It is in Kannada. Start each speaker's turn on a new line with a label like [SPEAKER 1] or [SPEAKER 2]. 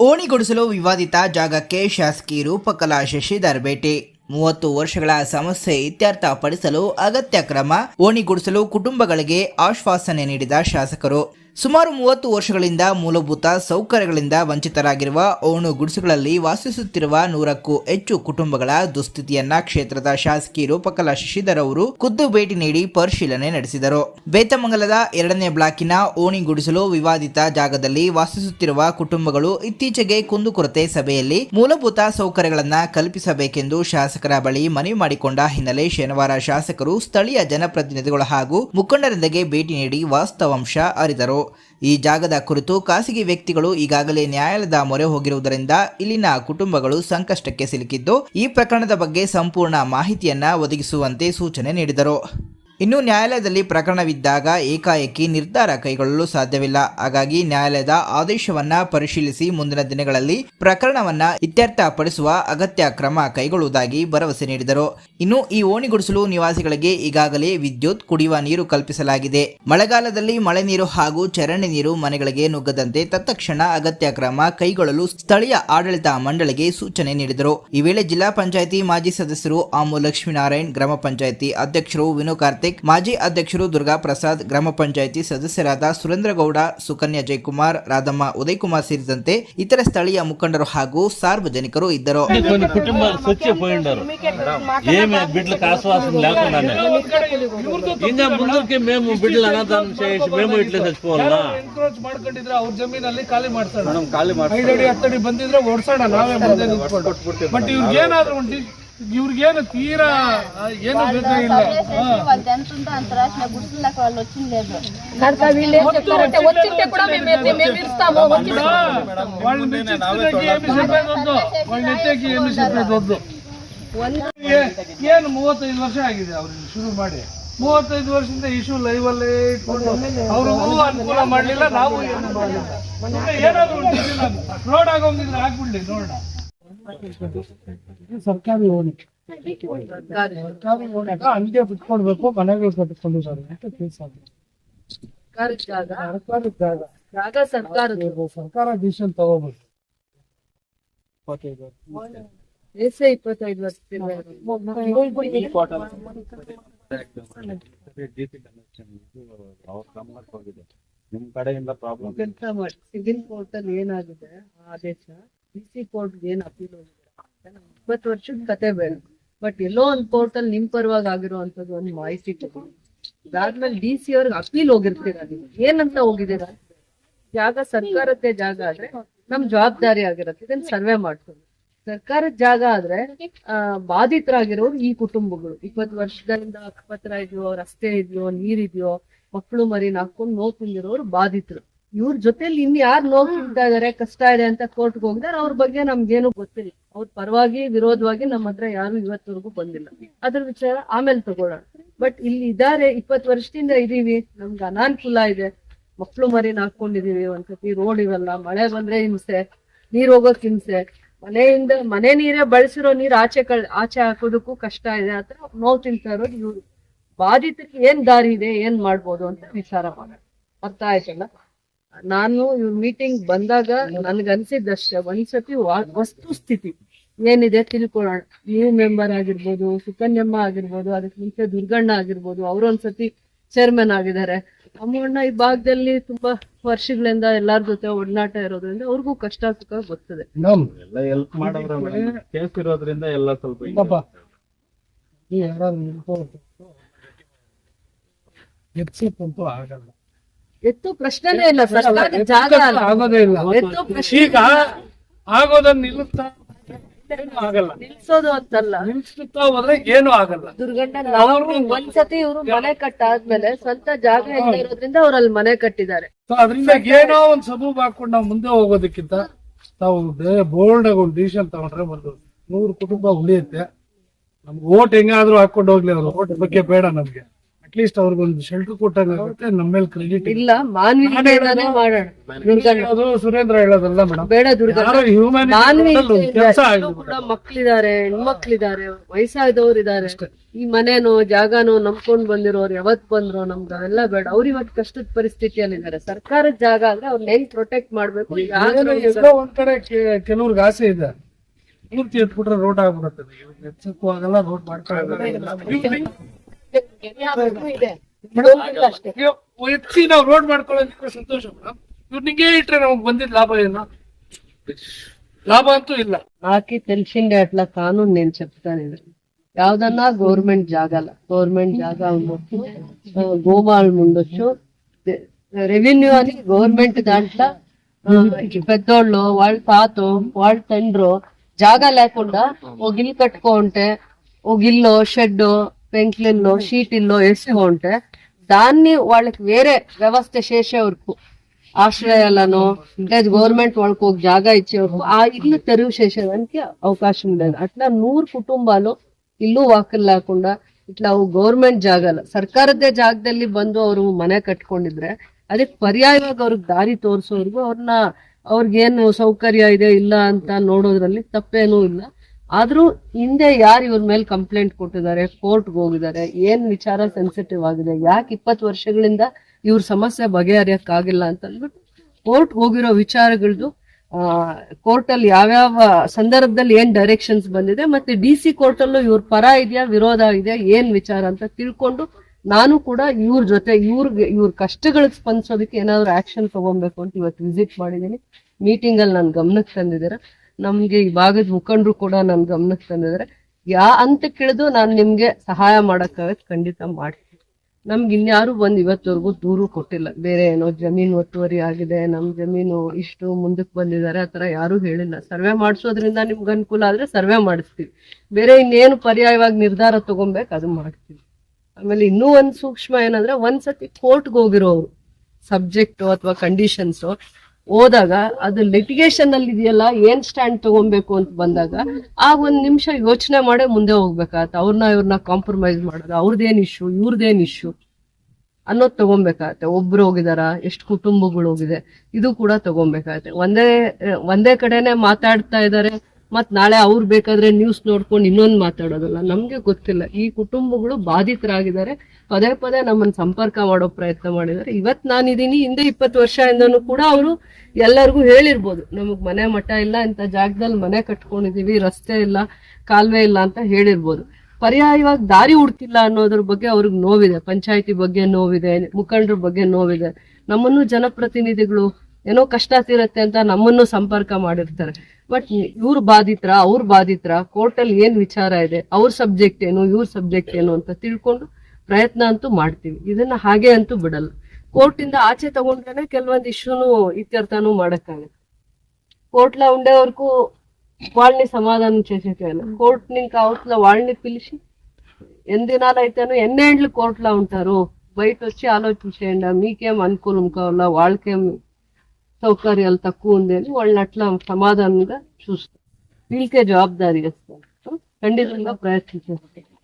[SPEAKER 1] ಓಣಿಗೊಡಿಸಲು ವಿವಾದಿತ ಜಾಗಕ್ಕೆ ಶಾಸಕಿ ರೂಪಕಲಾ ಶಶಿಧರ್ ಭೇಟಿ ಮೂವತ್ತು ವರ್ಷಗಳ ಸಮಸ್ಯೆ ಇತ್ಯರ್ಥ ಪಡಿಸಲು ಅಗತ್ಯ ಕ್ರಮ, ಓಣಿಗೊಡಿಸಲು ಕುಟುಂಬಗಳಿಗೆ ಆಶ್ವಾಸನೆ ನೀಡಿದ ಶಾಸಕರು. ಸುಮಾರು ಮೂವತ್ತು ವರ್ಷಗಳಿಂದ ಮೂಲಭೂತ ಸೌಕರ್ಯಗಳಿಂದ ವಂಚಿತರಾಗಿರುವ ಓಣು ಗುಡಿಸುಗಳಲ್ಲಿ ವಾಸಿಸುತ್ತಿರುವ ನೂರಕ್ಕೂ ಹೆಚ್ಚು ಕುಟುಂಬಗಳ ದುಸ್ಥಿತಿಯನ್ನ ಕ್ಷೇತ್ರದ ಶಾಸಕಿ ರೂಪಕಲಾ ಶಶಿಧರ್ ಅವರು ಖುದ್ದು ಭೇಟಿ ನೀಡಿ ಪರಿಶೀಲನೆ ನಡೆಸಿದರು. ಬೇತಮಂಗಲದ ಎರಡನೇ ಬ್ಲಾಕಿನ ಓಣಿ ಗುಡಿಸಲು ವಿವಾದಿತ ಜಾಗದಲ್ಲಿ ವಾಸಿಸುತ್ತಿರುವ ಕುಟುಂಬಗಳು ಇತ್ತೀಚೆಗೆ ಕುಂದುಕೊರತೆ ಸಭೆಯಲ್ಲಿ ಮೂಲಭೂತ ಸೌಕರ್ಯಗಳನ್ನ ಕಲ್ಪಿಸಬೇಕೆಂದು ಶಾಸಕರ ಬಳಿ ಮನವಿ ಮಾಡಿಕೊಂಡ ಹಿನ್ನೆಲೆ ಶನಿವಾರ ಶಾಸಕರು ಸ್ಥಳೀಯ ಜನಪ್ರತಿನಿಧಿಗಳು ಹಾಗೂ ಮುಖಂಡರೊಂದಿಗೆ ಭೇಟಿ ನೀಡಿ ವಾಸ್ತವಾಂಶ ಅರಿತರು. ಈ ಜಾಗದ ಕುರಿತು ಖಾಸಗಿ ವ್ಯಕ್ತಿಗಳು ಈಗಾಗಲೇ ನ್ಯಾಯಾಲಯದ ಮೊರೆ ಹೋಗಿರುವುದರಿಂದ ಇಲ್ಲಿನ ಕುಟುಂಬಗಳು ಸಂಕಷ್ಟಕ್ಕೆ ಸಿಲುಕಿದ್ದು, ಈ ಪ್ರಕರಣದ ಬಗ್ಗೆ ಸಂಪೂರ್ಣ ಮಾಹಿತಿಯನ್ನ ಒದಗಿಸುವಂತೆ ಸೂಚನೆ ನೀಡಿದರು. ಇನ್ನು ನ್ಯಾಯಾಲಯದಲ್ಲಿ ಪ್ರಕರಣವಿದ್ದಾಗ ಏಕಾಏಕಿ ನಿರ್ಧಾರ ಕೈಗೊಳ್ಳಲು ಸಾಧ್ಯವಿಲ್ಲ. ಹಾಗಾಗಿ ನ್ಯಾಯಾಲಯದ ಆದೇಶವನ್ನ ಪರಿಶೀಲಿಸಿ ಮುಂದಿನ ದಿನಗಳಲ್ಲಿ ಪ್ರಕರಣವನ್ನ ಇತ್ಯರ್ಥಪಡಿಸುವ ಅಗತ್ಯ ಕ್ರಮ ಕೈಗೊಳ್ಳುವುದಾಗಿ ಭರವಸೆ ನೀಡಿದರು. ಇನ್ನು ಈ ಓಣಿಗುಡಿಸಲು ನಿವಾಸಿಗಳಿಗೆ ಈಗಾಗಲೇ ವಿದ್ಯುತ್, ಕುಡಿಯುವ ನೀರು ಕಲ್ಪಿಸಲಾಗಿದೆ. ಮಳೆಗಾಲದಲ್ಲಿ ಮಳೆ ನೀರು ಹಾಗೂ ಚರಂಡಿ ನೀರು ಮನೆಗಳಿಗೆ ನುಗ್ಗದಂತೆ ತತ್ಕ್ಷಣ ಅಗತ್ಯ ಕ್ರಮ ಕೈಗೊಳ್ಳಲು ಸ್ಥಳೀಯ ಆಡಳಿತ ಮಂಡಳಿಗೆ ಸೂಚನೆ ನೀಡಿದರು. ಈ ವೇಳೆ ಜಿಲ್ಲಾ ಪಂಚಾಯಿತಿ ಮಾಜಿ ಸದಸ್ಯರು ಆಮು ಲಕ್ಷ್ಮೀನಾರಾಯಣ್ ಗ್ರಾಮ ಪಂಚಾಯಿತಿ ಅಧ್ಯಕ್ಷರು ವಿನು ಕಾರ್ತಿಕ್ ಮಾಜಿ ಅಧ್ಯಕ್ಷರು ದುರ್ಗಾ ಪ್ರಸಾದ್ ಗ್ರಾಮ ಪಂಚಾಯಿತಿ ಸದಸ್ಯರಾದ ಸುರೇಂದ್ರಗೌಡ ಸುಕನ್ಯಾ ಜಯಕುಮಾರ್ ರಾಧಮ್ಮ ಉದಯಕುಮಾರ್ ಸೇರಿದಂತೆ ಇತರ ಸ್ಥಳೀಯ ಮುಖಂಡರು ಹಾಗೂ
[SPEAKER 2] ಸಾರ್ವಜನಿಕರು ಇದ್ದರು. ಖಾಲಿ ಮಾಡ್ತಾರೆ ಹತ್ತಡಿ ಬಂದಿದ್ರೆ ಓಡಿಸೋಣ ನಾವೇ ಬಟ್ ಇವ್ರಿಗೆ ಏನಾದ್ರು ಒಂದು ఇవ్వరికేను తీరా ಏನು ಬೇಕಾಗಿಲ್ಲ
[SPEAKER 3] వాళ్ళు ఎంత అంతరాష్ట్రీయ గుర్తులకు వాళ్ళు వచ్చింది లేదు
[SPEAKER 4] కనుక వీళ్ళు ఏం చెప్తారంటే వచ్చింటే కూడా మేము ఎత్తి- మేము ఇస్తాము వచ్చి
[SPEAKER 2] వాళ్ళని మెచ్చించడానికి ఏమి చెప్పేది వద్దు వాళ్ళని ಎತ್ತಕ್ಕೆ ఏమి చెప్పేది వద్దు ಏ- ಏನು ಮೂವತ್ತೈದು ವರ್ಷ ಆಗಿದೆ ಅವ್ರಿಗೆ ಶುರು ಮಾಡಿ ಮೂವತ್ತೈದು ವರ್ಷದಿಂದ ಇಶ್ಯೂ ಲೈವ್ ಅಲ್ಲೇ ಇಟ್ಕೊಂಡು ಅವ್ರಿಗೂ ಅನುಕೂಲ ಮಾಡ್ಲಿಲ್ಲ ನಾವು ಏನು ಮಾಡಿಲ್ಲ ಸುಮ್ನೆ ಏನಾದ್ರು ರೋಡ್ ಆಗೋಂಗಿದ್ರೆ ಹಾಕ್ಬಿಡ್ಲಿ ನೋಡೋಣ ಸರ್ಕಾರಿ ಓಣಿ ಸರ್ಕಾರಿ ಬಿಟ್ಕೊಡ್ಬೇಕು ಮನೆಗಳು
[SPEAKER 4] ಜಾಗ
[SPEAKER 2] ಸರ್ಕಾರದ ಸರ್ಕಾರ ಡಿಸಿಷನ್ ತಗೋಬೇಕು ಇಪ್ಪತ್ತೈದು
[SPEAKER 5] ನಿಮ್ ಕಡೆಯಿಂದ ಪ್ರಾಬ್ಲಮ್
[SPEAKER 4] ಏನಾಗಿದೆ ಆದೇಶ ಡಿ ಸಿ ಏನ್ ಅಪೀಲ್ ಇಪ್ಪತ್ತು ವರ್ಷದ ಕತೆ ಬೇಡ ಬಟ್ ಎಲ್ಲೋ ಒಂದ್ ಕೋರ್ಟ್ ಅಲ್ಲಿ ನಿಮ್ ಪರವಾಗಿ ಆಗಿರುವಂತದ್ದು ಒಂದು ಮಾಹಿತಿ ತಗೊಂಡು ಅದಾದ್ಮೇಲೆ ಡಿ ಸಿ ಅವ್ರಿಗೆ ಅಪೀಲ್ ಹೋಗಿರ್ತೀರಾ ನೀವು? ಏನಂತ ಹೋಗಿದ್ದೀರಾ? ಜಾಗ ಸರ್ಕಾರದ್ದೇ ಜಾಗ ಆದ್ರೆ ನಮ್ ಜವಾಬ್ದಾರಿ ಆಗಿರತ್ತೆ. ಇದನ್ನ ಸರ್ವೆ ಮಾಡ್ಕೊಂಡು ಸರ್ಕಾರದ ಜಾಗ ಆದ್ರೆ, ಆ, ಬಾಧಿತರಾಗಿರೋರು ಈ ಕುಟುಂಬಗಳು. ಇಪ್ಪತ್ತು ವರ್ಷದಿಂದ ಅಕ್ಕಪತ್ರ ಇದೆಯೋ, ರಸ್ತೆ ಇದೆಯೋ, ನೀರಿದೆಯೋ, ಮಕ್ಕಳು ಮರಿನ ಹಾಕೊಂಡು ನೋವು ತಿಂದಿರೋರು ಬಾಧಿತರು. ಇವ್ರ ಜೊತೆಲಿ ಇನ್ ಯಾರು ನೋವು ತಿಂತಾ ಇದಾರೆ ಕಷ್ಟ ಇದೆ ಅಂತ ಕೋರ್ಟ್ಗೆ ಹೋಗಿದಾರೆ ಅವ್ರ ಬಗ್ಗೆ ನಮ್ಗೇನು ಗೊತ್ತಿಲ್ಲ. ಅವ್ರ ಪರವಾಗಿ ವಿರೋಧವಾಗಿ ನಮ್ಮ ಹತ್ರ ಯಾರು ಇವತ್ತವರೆಗೂ ಬಂದಿಲ್ಲ. ಅದ್ರ ವಿಚಾರ ಆಮೇಲೆ ತಗೊಳ್ಳೋಣ. ಬಟ್ ಇಲ್ಲಿ ಇದಾರೆ ಇಪ್ಪತ್ ವರ್ಷದಿಂದ ಇದೀವಿ ನಮ್ಗೆ ಅನಾನುಕೂಲ ಇದೆ. ಮಕ್ಕಳು ಮರಿನ ಹಾಕೊಂಡಿದೀವಿ ಒಂದ್ಸತಿ ರೋಡ್ ಇರಲ್ಲ ಮಳೆ ಬಂದ್ರೆ ಹಿಂಸೆ ನೀರ್ ಹೋಗೋಕ್ ಹಿಂಸೆ. ಮನೆಯಿಂದ ಮನೆ ನೀರೇ ಬಳಸಿರೋ ನೀರ್ ಆಚೆ ಕಳ್ ಆಚೆ ಹಾಕೋದಕ್ಕೂ ಕಷ್ಟ ಇದೆ ಆತರ ನೋವು ತಿಂತಾ ಇರೋದು ಇವ್ರು. ಬಾಧಿತಕ್ಕೆ ಏನ್ ದಾರಿ ಇದೆ ಏನ್ ಮಾಡ್ಬೋದು ಅಂತ ವಿಚಾರ ಮಾಡೋಣ. ಅರ್ಥ ಆಯ್ತಲ್ಲ? ನಾನು ಇವ್ರ ಮೀಟಿಂಗ್ ಬಂದಾಗ ನನ್ಗೆ ಅನ್ಸಿದ್ದಷ್ಟೇ ಒಂದ್ಸತಿ ವಾ- ವಸ್ತು ಸ್ಥಿತಿ. ಏನಿದೆ ತಿಳ್ಕೊಳ್ಳೋಣ ನೀವು ಮೆಂಬರ್ ಆಗಿರ್ಬೋದು ಸುಕನ್ಯಮ್ಮ ಆಗಿರ್ಬೋದು ಅದಕ್ಕೆ ಮುಂಚೆ ದುರ್ಗಣ್ಣ ಆಗಿರ್ಬೋದು ಅವ್ರೊಂದ್ಸತಿ ಚೇರ್ಮನ್ ಆಗಿದ್ದಾರೆ. ಅಮ್ಮಣ್ಣ ಈ ಭಾಗದಲ್ಲಿ ತುಂಬಾ ವರ್ಷಗಳಿಂದ ಎಲ್ಲಾರ ಜೊತೆ ಒಡನಾಟ ಇರೋದ್ರಿಂದ ಅವ್ರಿಗೂ ಕಷ್ಟ ಸುಖ ಗೊತ್ತದೆ.
[SPEAKER 5] ಎಲ್ಲ ಸ್ವಲ್ಪ
[SPEAKER 2] ಆಗಲ್ಲ.
[SPEAKER 4] ಎತ್ತು ಪ್ರಶ್ನೆನೇ ಇಲ್ಲ ಸರ್ಕಾರದ ಜಾಗ
[SPEAKER 2] ಆಗೋದೇ ಇಲ್ಲ.
[SPEAKER 4] ಎತ್ತು ಪ್ರಶ್ನೆ
[SPEAKER 2] ಈಗ ಆಗೋದನ್ನ ನಿಲ್ಲುತ್ತಾ ಆಗಲ್ಲ.
[SPEAKER 4] ನಿಲ್ಸೋದು ಅಂತಲ್ಲ.
[SPEAKER 2] ನಿಲ್ಸುತ್ತಾ ಹೋದ್ರೆ ಏನು ಆಗಲ್ಲ.
[SPEAKER 4] ದುರ್ಗಣ್ಣ ಅವರು ಒಂದ್ಸತಿ ಇವರು ಮನೆ ಕಟ್ಟಾದ್ಮೇಲೆ ಸ್ವಂತ ಜಾಗ ಇಲ್ಲ ಇರೋದ್ರಿಂದ ಅವ್ರು ಅಲ್ಲಿ ಮನೆ ಕಟ್ಟಿದ್ದಾರೆ.
[SPEAKER 2] ಸೊ ಅದರಿಂದ ಏನೋ ಒಂದ್ ಸಬೂಬ್ ಹಾಕೊಂಡು ನಾವು ಮುಂದೆ ಹೋಗೋದಕ್ಕಿಂತ ತಾವು ಬೋಲ್ಡ್ ಆಗಿ ಒಂದು ಡಿಸಿಷನ್ ತಗೊಂಡ್ರೆ ಒಂದು ನೂರು ಕುಟುಂಬ ಉಳಿಯುತ್ತೆ. ನಮ್ಗೆ ಓಟ್ ಹೆಂಗಾದ್ರೂ ಹಾಕೊಂಡು ಹೋಗ್ಲಿ ಅವ್ರು. ಓಟ್ ಬಗ್ಗೆ ಬೇಡ ನಮ್ಗೆ. ಅಟ್ಲೀಸ್ಟ್ ಅವ್ರಿಗೊಂದು ಶೆಲ್ಟರ್ ಕೊಟ್ಟಾಗುತ್ತೆ ನಮ್ಮ ಮೇಲೆ ಕ್ರೆಡಿಟ್
[SPEAKER 4] ಇಲ್ಲ ಮಾಡೋಣ. ದುರ್ಗಣ್ಣ
[SPEAKER 2] ಅದು ಸುರೇಂದ್ರ ಹೇಳೋದಲ್ಲ ಮೇಡಮ್
[SPEAKER 4] ಬೇಡ ಮಕ್ಳಿದಾರೆ ಹೆಣ್ಮಕ್ಳಿದಾರೆ ವಯಸ್ಸಾದವ್ರು ಇದಾರೆ ಈ ಮನೆನೋ ಜಾಗನೋ ನಂಬ್ಕೊಂಡ್ ಬಂದಿರೋರು ಯಾವತ್ ಬಂದ್ರು ನಮ್ಗೆ ಅವೆಲ್ಲ ಬೇಡ. ಅವ್ರ ಇವತ್ ಕಷ್ಟದ ಪರಿಸ್ಥಿತಿಯಲ್ಲಿದ್ದಾರೆ. ಸರ್ಕಾರದ ಜಾಗ ಅಂದ್ರೆ ಅವ್ರನ್ನ ಹೆಂಗ್ ಪ್ರೊಟೆಕ್ಟ್ ಮಾಡ್ಬೇಕು?
[SPEAKER 2] ಒಂದ್ ಕಡೆ ಕೆಲವ್ರಿಗೆ ಆಸೆ ಇದೆ. ಪೂರ್ತಿ ಎತ್ಬಿಟ್ರೆ ರೋಡ್ ಆಗ್ಬಿಡುತ್ತೆ. ಹೆಚ್ಚಕ್ಕೂ ಆಗಲ್ಲ ರೋಡ್ ಎತ್ತಿ ನಾವು ರೋಡ್ ಮಾಡ್ಕೊಳ್ಳೋದಕ್ಕೆ ಸಂತೋಷ ಮೇಡಮ್ ಇವ್ರು ನಿಂಗೆ ಇಟ್ರೆ ನಮ್ಗೆ ಬಂದಿದ್ ಲಾಭ ಏನು ಲಾಭ ಅಂತೂ ಇಲ್ಲ
[SPEAKER 4] నాకి తెలిసిందే అట్లా కానూన్ నేను చెప్తాను ఇది యావదన్నా గవర్నమెంట్ జాగాల గవర్నమెంట్ జాగా ఉండొచ్చు ఆ, గోమాళం ఉండొచ్చు రెవెన్యూ అని గవర్నమెంట్ దాంట్లో ఆ, ఈ పెద్దోళ్ళు వాళ్ళ తాతో వాళ్ళ తండ్రు జాగా లేకుండా ఒక ఇల్లు కట్టుకో ఉంటే ఒక ఇల్లు షెడ్ పెంకులిల్లో షీట్ ఇల్లు వేసుకో ఉంటే దాన్ని వాళ్ళకి వేరే వ్యవస్థ చేసే వరకు ఆశ్రయాలను అంటే గవర్నమెంట్ వాళ్ళకి ఒక జాగా ఇచ్చే వరకు ఆ ఇల్లు తెరువు చేసేదానికి అవకాశం లేదు అట్లా నూరు కుటుంబాలు ఇల్లు వాకులు లేకుండా ఇట్లా గవర్నమెంట్ ಜಾಗಲ್ಲ ಸರ್ಕಾರದ್ದೇ ಜಾಗದಲ್ಲಿ ಬಂದು ಅವರು ಮನೆ ಕಟ್ಕೊಂಡಿದ್ರೆ ಅದಕ್ಕೆ ಪರ್ಯಾಯವಾಗಿ ಅವ್ರಿಗೆ ದಾರಿ ತೋರಿಸೋರ್ಗು ಅವ್ರನ್ನ ಅವ್ರಿಗೇನು ಸೌಕರ್ಯ ಇದೆ ಇಲ್ಲ ಅಂತ ನೋಡೋದ್ರಲ್ಲಿ ತಪ್ಪೇನೂ ಇಲ್ಲ ಆದ್ರೂ ಹಿಂದೆ ಯಾರು ಇವ್ರ ಮೇಲೆ ಕಂಪ್ಲೇಂಟ್ ಕೊಟ್ಟಿದ್ದಾರೆ ಕೋರ್ಟ್ಗೆ ಹೋಗಿದ್ದಾರೆ, ಏನ್ ವಿಚಾರ ಸೆನ್ಸಿಟಿವ್ ಆಗಿದೆ, ಯಾಕೆ ಇಪ್ಪತ್ತು ವರ್ಷಗಳಿಂದ ಇವ್ರ ಸಮಸ್ಯೆ ಬಗೆಹರಿಯಕ್ಕಾಗಿಲ್ಲ ಅಂತ ಅಂದ್ಬಿಟ್ಟು ಕೋರ್ಟ್ ಹೋಗಿರೋ ವಿಚಾರಗಳದ್ದು ಕೋರ್ಟ್ ಅಲ್ಲಿ ಯಾವ್ಯಾವ ಸಂದರ್ಭದಲ್ಲಿ ಏನ್ ಡೈರೆಕ್ಷನ್ಸ್ ಬಂದಿದೆ ಮತ್ತೆ ಡಿ ಸಿ ಕೋರ್ಟ್ ಅಲ್ಲೂ ಇವ್ರ ಪರ ಇದೆಯಾ, ವಿರೋಧ ಇದೆಯಾ, ಏನ್ ವಿಚಾರ ಅಂತ ತಿಳ್ಕೊಂಡು ನಾನು ಕೂಡ ಇವ್ರ ಜೊತೆ ಇವ್ರಿಗೆ, ಇವ್ರ ಕಷ್ಟಗಳಿಗೆ ಸ್ಪಂದಿಸೋದಕ್ಕೆ ಏನಾದ್ರು ಆಕ್ಷನ್ ತಗೊಬೇಕು ಅಂತ ಇವತ್ತು ವಿಸಿಟ್ ಮಾಡಿದ್ದೀನಿ ಮೀಟಿಂಗ್ ಅಲ್ಲಿ ನಾನು ಗಮನಕ್ಕೆ ತಂದಿದ್ದೀರಾ. ನಮ್ಗೆ ಈ ಭಾಗದ ಮುಖಂಡರು ಕೂಡ ನನ್ ಗಮನಕ್ಕೆ ತಂದಿದ್ರೆ. ಯಾ ಅಂತ ಕೇಳಿದು ನಾನು ನಿಮ್ಗೆ ಸಹಾಯ ಮಾಡಕ್ಕಾಗತ್ತೆ ಖಂಡಿತ ಮಾಡ್ತೀನಿ. ನಮ್ಗೆ ಇನ್ಯಾರು ಬಂದು ಇವತ್ತವರೆಗೂ ದೂರು ಕೊಟ್ಟಿಲ್ಲ. ಬೇರೆ ಏನೋ ಜಮೀನು ಒತ್ತುವರಿ ಆಗಿದೆ, ನಮ್ ಜಮೀನು ಇಷ್ಟು ಮುಂದಕ್ಕೆ ಬಂದಿದ್ದಾರೆ ಆ ಆತರ ಯಾರು ಹೇಳಿಲ್ಲ. ಸರ್ವೆ ಮಾಡಿಸೋದ್ರಿಂದ ನಿಮ್ಗೆ ಅನುಕೂಲ ಆದ್ರೆ ಸರ್ವೆ ಮಾಡಿಸ್ತೀವಿ. ಬೇರೆ ಇನ್ನೇನು ಪರ್ಯಾಯವಾಗಿ ನಿರ್ಧಾರ ತಗೊಬೇಕು ಅದು ಮಾಡ್ತೀವಿ. ಆಮೇಲೆ ಇನ್ನೂ ಒಂದ್ ಸೂಕ್ಷ್ಮ ಏನಂದ್ರೆ ಒಂದ್ಸತಿ ಕೋರ್ಟ್ಗೆ ಹೋಗಿರೋರು, ಸಬ್ಜೆಕ್ಟ್ ಅಥವಾ ಕಂಡೀಷನ್ಸ್ ಹೋದಾಗ ಅದು ಲಿಟಿಗೇಷನ್ ಅಲ್ಲಿ ಇದೆಯಲ್ಲ, ಏನ್ ಸ್ಟ್ಯಾಂಡ್ ತಗೊಬೇಕು ಅಂತ ಬಂದಾಗ ಆ ಒಂದ್ ನಿಮಿಷ ಯೋಚನೆ ಮಾಡೇ ಮುಂದೆ ಹೋಗ್ಬೇಕಾಗತ್ತೆ. ಅವ್ರನ್ನ ಇವ್ರನ್ನ ಕಾಂಪ್ರಮೈಸ್ ಮಾಡೋದು ಅವ್ರದ್ದೇನ್ ಇಶ್ಯೂ ಇವ್ರದ್ದೇನ್ ಇಶ್ಯೂ ಅನ್ನೋದು ತಗೊಬೇಕಾಗತ್ತೆ. ಒಬ್ರು ಹೋಗಿದಾರ, ಎಷ್ಟು ಕುಟುಂಬಗಳು ಹೋಗಿದೆ, ಇದು ಕೂಡ ತಗೊಬೇಕಾಗತ್ತೆ. ಒಂದೇ ಒಂದೇ ಕಡೆನೆ ಮಾತಾಡ್ತಾ ಇದಾರೆ ಮತ್ ನಾಳೆ ಅವ್ರು ಬೇಕಾದ್ರೆ ನ್ಯೂಸ್ ನೋಡ್ಕೊಂಡು ಇನ್ನೊಂದು ಮಾತಾಡೋದಲ್ಲ. ನಮ್ಗೆ ಗೊತ್ತಿಲ್ಲ. ಈ ಕುಟುಂಬಗಳು ಬಾಧಿತರಾಗಿದ್ದಾರೆ. ಪದೇ ಪದೇ ನಮ್ಮನ್ನ ಸಂಪರ್ಕ ಮಾಡೋ ಪ್ರಯತ್ನ ಮಾಡಿದ್ದಾರೆ. ಇವತ್ ನಾನಿದ್ದೀನಿ ಹಿಂದೆ ಇಪ್ಪತ್ತು ವರ್ಷದಿಂದನೂ ಕೂಡ ಅವರು ಎಲ್ಲರಿಗೂ ಹೇಳಿರ್ಬೋದು, ನಮಗ್ ಮನೆ ಮಠ ಇಲ್ಲ ಇಂಥ ಜಾಗದಲ್ಲಿ ಮನೆ ಕಟ್ಕೊಂಡಿದೀವಿ, ರಸ್ತೆ ಇಲ್ಲ, ಕಾಲುವೆ ಇಲ್ಲ ಅಂತ ಹೇಳಿರ್ಬೋದು. ಪರ್ಯಾಯವಾಗಿ ದಾರಿ ಹುಡ್ತಿಲ್ಲ ಅನ್ನೋದ್ರ ಬಗ್ಗೆ ಅವ್ರಿಗೆ ನೋವಿದೆ. ಪಂಚಾಯತಿ ಬಗ್ಗೆ ನೋವಿದೆ, ಮುಖಂಡರ ಬಗ್ಗೆ ನೋವಿದೆ. ನಮ್ಮನ್ನು ಜನಪ್ರತಿನಿಧಿಗಳು ಏನೋ ಕಷ್ಟ ತೀರತ್ತೆ ಅಂತ ನಮ್ಮನ್ನು ಸಂಪರ್ಕ ಮಾಡಿರ್ತಾರೆ ಬಟ್ ಇವ್ರು ಬಾಧಿತ್ರ ಅವ್ರ ಬಾಧಿತ್ರ ಕೋರ್ಟಲ್ಲಿ ಏನ್ ವಿಚಾರ ಇದೆ ಅವ್ರ ಸಬ್ಜೆಕ್ಟ್ ಏನು ಇವ್ರ ಸಬ್ಜೆಕ್ಟ್ ಏನು ಅಂತ ತಿಳ್ಕೊಂಡು ಪ್ರಯತ್ನ ಅಂತೂ ಮಾಡ್ತೀವಿ ಇದನ್ನ ಹಾಗೆ ಅಂತೂ ಬಿಡಲ್ಲ ಕೋರ್ಟ್ ಇಂದ ಆಚೆ ತಗೊಂಡ್ರೇನೆ ಕೆಲವೊಂದು ಇಶ್ಯೂನು ಇತ್ಯರ್ಥನೂ ಮಾಡಕ್ಕಾಗತ್ತೆ కోర్టులో ఉండే వరకు వాళ్ళని సమాధానం చేసేకేయాలి కోర్టుని ఇంకా అవతల వాళ్ళని పిలిచి ఎన్ని దినాలు అయితేనో ఎన్నేండ్లు కోర్టులో ఉంటారు బయట వచ్చి ఆలోచించేయండి మీకేం అనుకూలం కావాలా వాళ్ళకేం సౌకర్యాలు తక్కువ ఉంది అని వాళ్ళని అట్లా సమాధానంగా చూస్తారు. వీళ్ళకే జవాబుదారీ చేస్తారు. ఖండితంగా ప్రయత్నించేస్తారు